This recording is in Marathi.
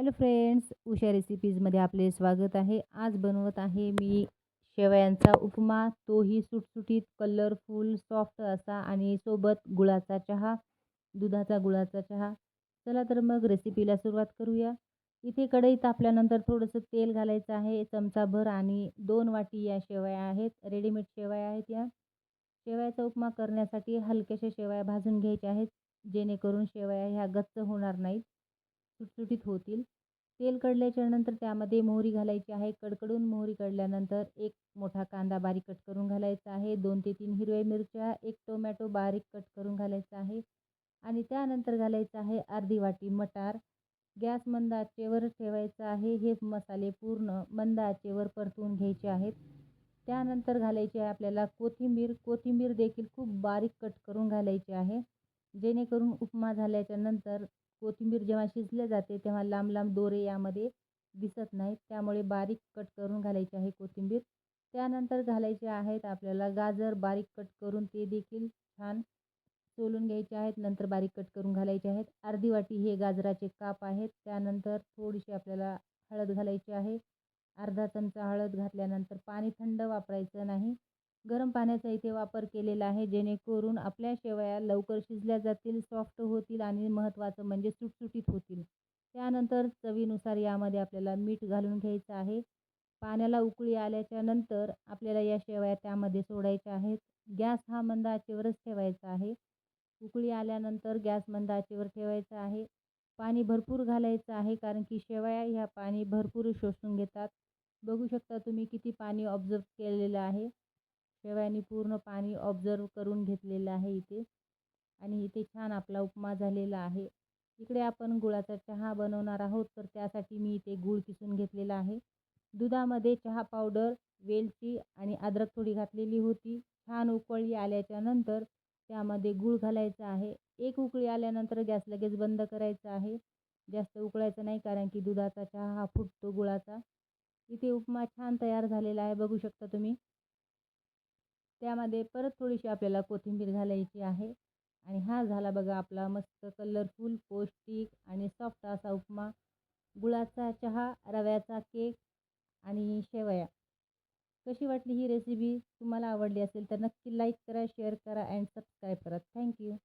हॅलो फ्रेंड्स उषा रेसिपीजमध्ये आपले स्वागत आहे. आज बनवत आहे मी शेवयांचा उपमा. तोही सुटसुटीत कलरफुल सॉफ्ट असा आणि सोबत गुळाचा चहा दुधाचा गुळाचा चहा. चला तर मग रेसिपीला सुरुवात करूया. इथे कढई तापल्यानंतर थोडंसं तेल घालायचं आहे चमचाभर आणि दोन वाटी या शेवया आहेत. रेडीमेड शेवया आहेत या. शेवयाचा उपमा करण्यासाठी हलक्याशा शेवया भाजून घ्यायच्या आहेत जेणेकरून शेवया ह्या गच्च होणार नाहीत. सुटसुटीत होतील. तेल कढल्याच्यानंतर त्यामध्ये मोहरी घालायची आहे. कडकडून मोहरी कढल्यानंतर एक मोठा कांदा बारीक कट करून घालायचा आहे. दोन ते तीन हिरव्या मिरच्या एक टोमॅटो बारीक कट करून घालायचा आहे. आणि त्यानंतर घालायचं आहे अर्धी वाटी मटार. गॅस मंद आचेवर ठेवायचं आहे. हे मसाले पूर्ण मंद आचेवर परतून घ्यायचे आहेत. त्यानंतर घालायची आहे आपल्याला कोथिंबीर. कोथिंबीर देखील खूप बारीक कट करून घालायची आहे. जेणेकरून उपमा झाल्याच्यानंतर कोथिंबीर जेव्हा शिजल्या जाते तेव्हा लांब लांब दोरे यामध्ये दिसत नाहीत. त्यामुळे बारीक कट करून घालायची आहे कोथिंबीर. त्यानंतर घालायचे आहेत आपल्याला गाजर. बारीक कट करून ते देखील छान सोलून घ्यायचे आहेत. नंतर बारीक कट करून घालायचे आहेत. अर्धी वाटी हे गाजराचे काप आहेत. त्यानंतर थोडीशी आपल्याला हळद घालायची आहे. अर्धा चमचा हळद घातल्यानंतर पाणी थंड वापरायचं नाही. गरम पाण्याचा इथे वापर केलेला आहे जेणेकरून आपल्या शेवया लवकर शिजल्या जातील सॉफ्ट होतील आणि महत्त्वाचं म्हणजे सुटसुटीत होतील. त्यानंतर चवीनुसार यामध्ये आपल्याला मीठ घालून घ्यायचं आहे. पाण्याला उकळी आल्याच्यानंतर आपल्याला या शेवया त्यामध्ये सोडायच्या आहेत. गॅस हा मंद आचेवरच ठेवायचा आहे. उकळी आल्यानंतर गॅस मंद आचेवर ठेवायचा आहे. पाणी भरपूर घालायचं आहे कारण की शेवया ह्या पाणी भरपूर शोषून घेतात. बघू शकता तुम्ही किती पाणी ऑब्झर्व केलेलं आहे. शेवयानी पूर्ण पाणी ऑब्झर्व करून घेतलेलं आहे इथे. आणि इथे छान आपला उपमा झालेला आहे. इकडे आपण गुळाचा चहा बनवणार आहोत तर त्यासाठी मी इथे गूळ किसून घेतलेला आहे. दुधामध्ये चहा पावडर वेलची आणि अद्रक थोडी घातलेली होती. छान उकळी आल्याच्यानंतर त्यामध्ये गूळ घालायचा आहे. एक उकळी आल्यानंतर गॅस लगेच बंद करायचा आहे. जास्त उकळायचं नाही कारण की दुधाचा चहा हा फुटतो गुळाचा. इथे उपमा छान तयार झालेला आहे बघू शकता तुम्ही. त्यामध्ये परत थोडीशी आपल्याला कोथिंबीर घालायची आहे. आणि हा झाला बघा आपला मस्त कलरफुल पौष्टिक आणि सॉफ्ट असा उपमा. गुळाचा चहा रव्याचा केक आणि शेवया. कशी वाटली ही रेसिपी तुम्हाला आवडली असेल तर नक्की लाईक करा शेअर करा अँड सबस्क्राईब करा. थँक्यू